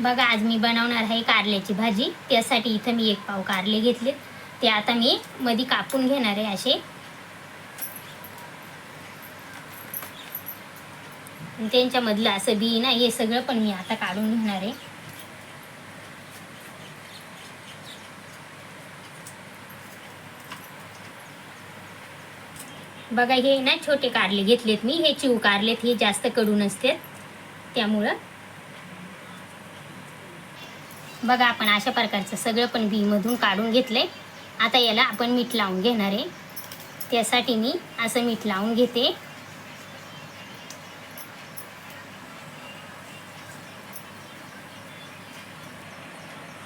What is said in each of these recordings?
बघा आज मी बनवणार आहे कारल्याची भाजी. त्यासाठी इथं मी एक पाव कारले घेतले. ते आता मी मध्ये कापून घेणार आहे असे. त्यांच्यामधलं असं बी ना हे सगळं पण मी आता काढून घेणार आहे. बघा हे ना छोटे कारले घेतलेत मी. हे चिव कारलेत हे जास्त कडू नसते त्यामुळं बघा आपण अशा प्रकारचं सगळं पण बीमधून काढून घेतलंय. आता याला आपण मीठ लावून घेणार आहे. त्यासाठी मी असं मीठ लावून घेते.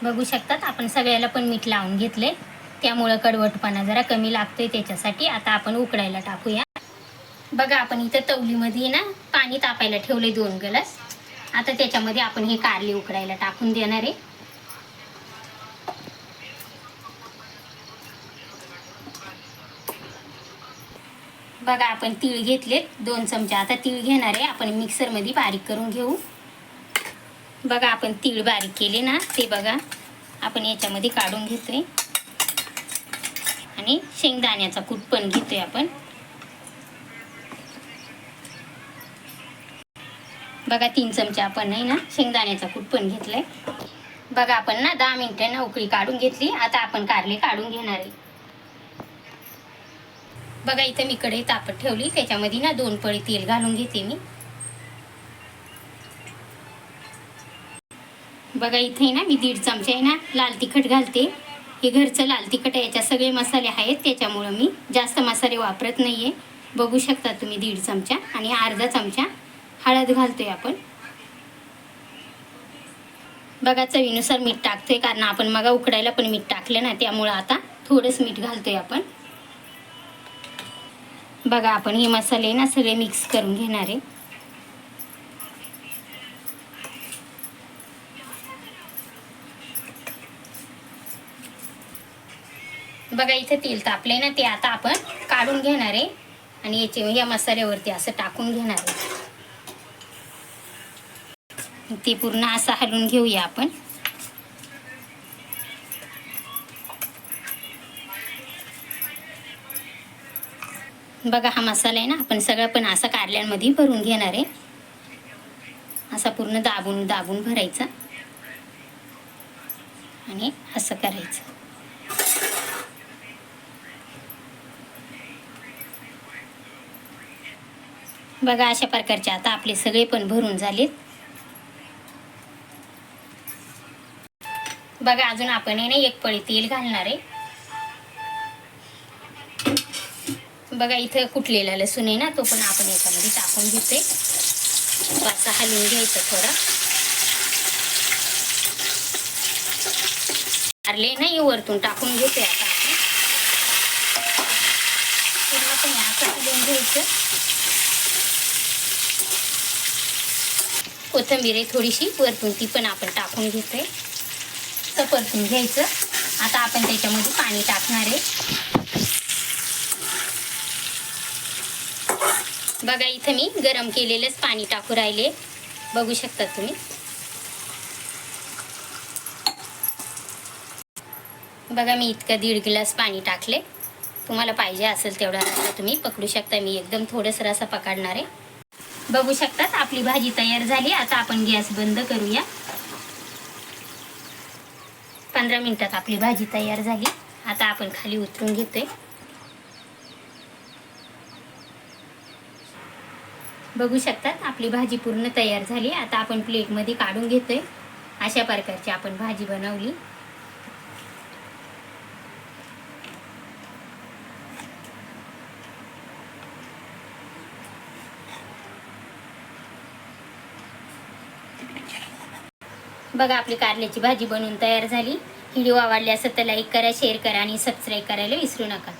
बघू शकतात आपण सगळ्याला पण मीठ लावून घेतले त्यामुळं कडवटपणा जरा कमी लागतोय त्याच्यासाठी. आता आपण उकडायला टाकूया. बघा आपण इथं तवलीमध्ये ना पाणी तापायला ठेवले दोन ग्लास. आता त्याच्यामध्ये आपण हे कारले उकडायला टाकून देणार आहे. बघा आपण तीळ घेतलेत. दोन चमचे. आता तीळ घेणार आहे. आपण मिक्सरमध्ये बारीक करून घेऊ. बघा आपण तीळ बारीक केले ना ते बघा. आपण याच्यामध्ये काढून घेतोय. आणि शेंगदाण्याचा कूट पण घेतोय आपण. बघा तीन चमचे आपण नाही ना शेंगदाण्याचा कूट पण घेतलाय. बघा आपण ना दहा मिनिटं ना उकळी काढून घेतली. आता आपण कारले काढून घेणार आहे. बघा इथं मी कढई तापत ठेवली. त्याच्यामध्ये ना दोन पळी तेल घालून घेते मी. बघा इथे ना मी दीड चमचे आहे ना लाल तिखट घालते. हे घरचं लाल तिखट आहे. याच्यात सगळे मसाले आहेत. त्याच्यामुळं मी जास्त मसाले वापरत नाही आहे बघू शकता तुम्ही दीड चमचा आणि अर्धा चमचा हळद घालतोय आपण. बघा चवीनुसार मीठ टाकतोय. कारण आपण मग उकडायला पण मीठ टाकलं ना त्यामुळं आता थोडंच मीठ घालतोय आपण. बघा आपण हे मसाले ना सगळे मिक्स करून घेणार आहे. बघा इथे तेल तापले ना ते आता आपण काढून घेणार आहे. आणि याचे या मसाल्यावरती असं टाकून घेणार आहे. ते पूर्ण असं हलवून घेऊया आपण. बघा हा मसाला आहे ना आपण सगळं पण असा कारल्यांमध्ये भरून घेणार आहे. असा पूर्ण दाबून दाबून भरायचा. आणि असं करायचं. बघा अशा प्रकारचे आता आपले सगळे पण भरून झालेत. बघा अजून आपण आहे ना एक पळी तेल घालणार आहे. बघा इथं कुटलेला लसूण आहे ना तो पण आपण याच्यामध्ये टाकून घेते. असं हलवून घ्यायचं थोडं. आरले नाही वरतून टाकून घेते आता आपण. पूर्णपणे असं हलवून घ्यायचं. कोथिंबीर आहे थोडीशी वरतून ती पण आपण टाकून घेते. तर परतून घ्यायचं. आता आपण त्याच्यामध्ये पाणी टाकणार आहे. बघा इथं मी गरम केलेलंच पाणी टाकू राहिले. बघू शकता तुम्ही. बघा मी इतकं दीड ग्लास पाणी टाकले. तुम्हाला पाहिजे असेल तेवढा रस्ता तुम्ही पकडू शकता. मी एकदम थोडंसं रसा पकडणार आहे. बघू शकतात आपली भाजी तयार झाली. आता आपण गॅस बंद करूया. पंधरा मिनिटात आपली भाजी तयार झाली. आता आपण खाली उतरून घेतोय. बघू शकतात. आपली भाजी पूर्ण तयार झाली. आता आपण प्लेटमध्ये काढून घेतोय. अशा प्रकारची आपण भाजी बनवली. बघा आपली कारल्याची भाजी बनवून तयार झाली. व्हिडिओ आवडली असेल तर लाईक करा शेअर करा आणि सबस्क्राईब करायला विसरू नका.